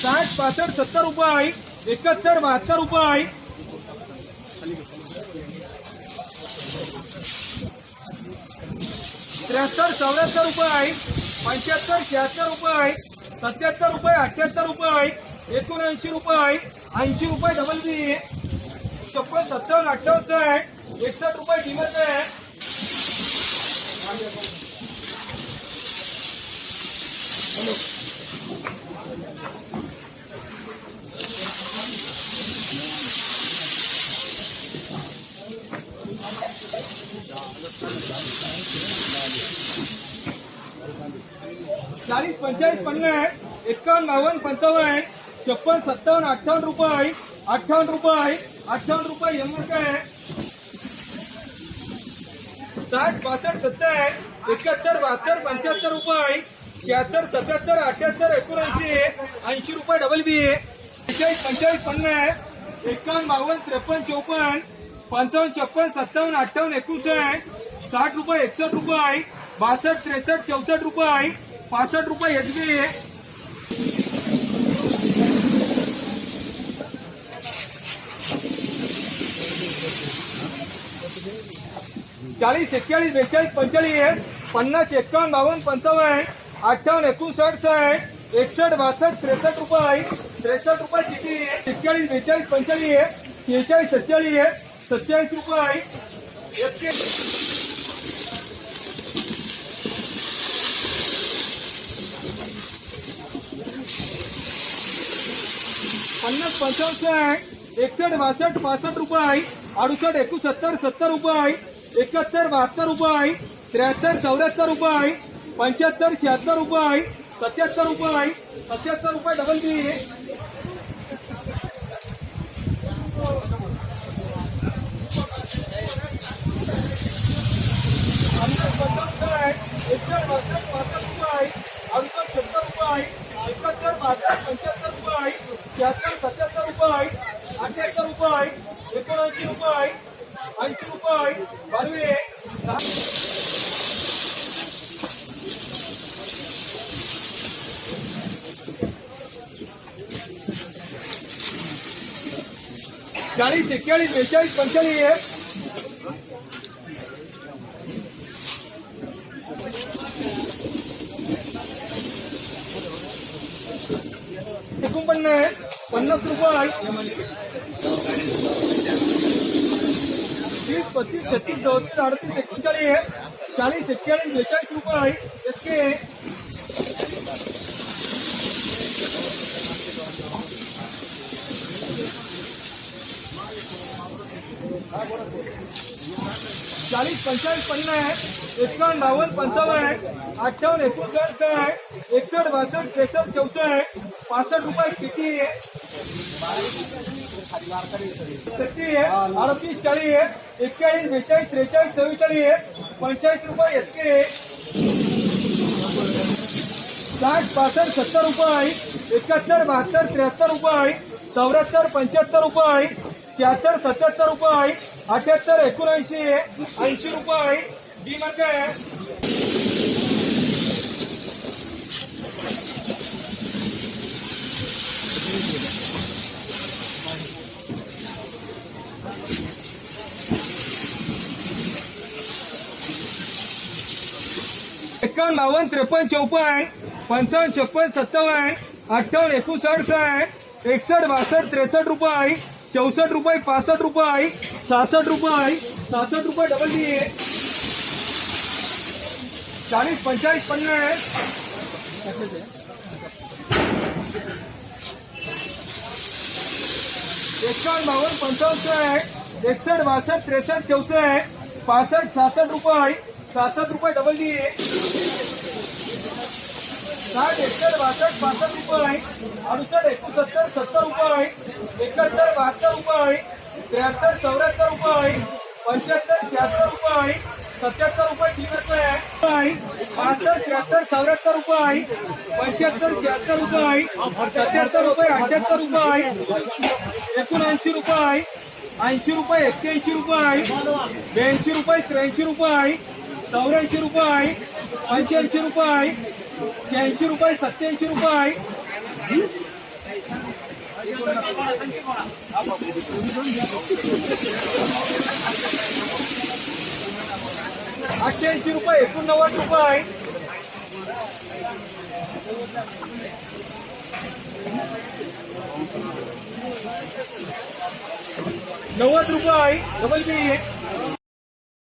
साठ पासष्ट सत्तर रुपये एकाहत्तर बहात्तर रुपये त्र्याहत्तर चौऱ्याहत्तर रुपये पंच्याहत्तर शहात्तर रुपये सत्याहत्तर रुपये अठ्याहत्तर रुपये एकोणऐंशी रुपये ऐंशी रुपये डबल बी छप्पन सत्तावन्न अठ्ठावन्न आहे. एकसष्ट रुपये डिमच आहे. चाळीस पंचेचाळीस पन्नास एकावन्न बावन्न, पंचावन्न छप्पन, सत्तावन्न, अठ्ठावन्न रुपये अठ्ठावन्न रुपये अठ्ठावन्न रुपये एम काय साठ पासष्ट सत्तर एकाहत्तर, बहात्तर, पंच्याहत्तर रुपये शहात्तर सत्याहत्तर अठ्याहत्तर एकोणऐंशी ऐंशी रुपये डबल बी पंचेचाळीस पंचेचाळीस पन्नास एकावन्न बावन्न त्रेपन्न चौपन्न पंचावन्न छप्पन सत्तावन्न अठ्ठावन्न एकोणसाठ साठ रुपये एकसष्ट रुपये बासष्ट त्रेसष्ट चौसष्ट रुपये पासष्ट रुपये एच बी चाळीस एक्केचाळीस बेचाळीस पंचेचाळीस पन्नास एकावन्न बावन्न पंचावन्न अठ्ठावन्न एकोणसाठ साठ एकसठ बासष्ट त्रेसष्ट रुपये. त्रेसष्ट रुपये किती एक्केचाळीस बेचाळीस पंचेचाळीस शेहेचाळीस सत्तेचाळीस सत्तेचाळीस रुपये एकशे पन्नास पंचावन्न साठ एकसष्ट बासष्ट पासष्ट रुपये अडुसष्ट एकोणसत्तर सत्तर रुपये एकाहत्तर बहात्तर रुपये त्र्याहत्तर चौऱ्याहत्तर रुपये पंच्याहत्तर शहात्तर रुपये सत्याहत्तर रुपये सत्याहत्तर रुपये डबल बी शहात्तर सत्याहत्तर रुपये अठ्याहत्तर रुपये एकोणऐंशी रुपये ऐंशी रुपये बारवे चाळीस एक्केचाळीस बेचाळीस पंचेचाळीस आहे एकोणपन्नास पन्नास रुपये तीस पस्तीस छत्तीस चौतीस अडतीस एकोणचाळीस चाळीस एक्केचाळीस बेचाळीस रुपये चाळीस पंचाळीस पन्नास एकावन्न बावन्न पंचावन्न अठ्ठावन्न एकोणसाठ आहे एकसष्ट बासष्ट त्रेसष्ट चौसष्ट आहे पासष्ट रुपये किती आहे? अडतीस चाळीस आहे एक्केचाळीस बेचाळीस त्रेचाळीस चव्वेचाळीस आहे पंचाळीस रुपये एस के साठ पासष्ट सत्तर रुपये एकाहत्तर बहात्तर त्र्याहत्तर रुपये चौऱ्याहत्तर पंच्याहत्तर रुपये शहात्तर सत्याहत्तर रुपये अठ्याहत्तर एकोणऐंशी ऐंशी रुपये. डी मार्क आहे. एकावन्न बावन्न त्रेपन्न चौपन्न पंचावन्न छप्पन सत्तावन्न अठ्ठावन्न एकोणसाठ साठ एकसष्ट बासष्ट त्रेसष्ट रुपये चौसष्ट रुपये पासष्ट रुपये. सहासष्ट रुपये. सहासष्ट रुपये डबल डी चाळीस पंचाळीस पन्नास. एकावन्न बावन्न पंचावन्न आहे एकसष्ट बासष्ट त्रेसष्ट चौसष्ट पासष्ट सहासष्ट रुपये. सहासष्ट रुपये डबल डी साठ एकसष्ट बासष्ट पासष्ट रुपये. अडुसष्ट एकोणसत्तर सत्तर रुपये. एकाहत्तर बहात्तर रुपये. त्र्याहत्तर चौऱ्याहत्तर रुपये पंच्याहत्तर शहात्तर रुपये सत्याहत्तर रुपये तीन रुपये पासष्ट त्र्याहत्तर चौऱ्याहत्तर रुपये पंच्याहत्तर शहात्तर रुपये सत्याहत्तर रुपये अठ्याहत्तर रुपये एकोणऐंशी रुपये ऐंशी रुपये एक्क्याऐंशी रुपये ब्याऐंशी रुपये त्र्याऐंशी रुपये चौऱ्याऐंशी रुपये पंच्याऐंशी रुपये शहाऐंशी रुपये सत्याऐंशी रुपये अठ्ठ्याऐंशी रुपये एकोणनव्वद रुपये नव्वद रुपये डबल बी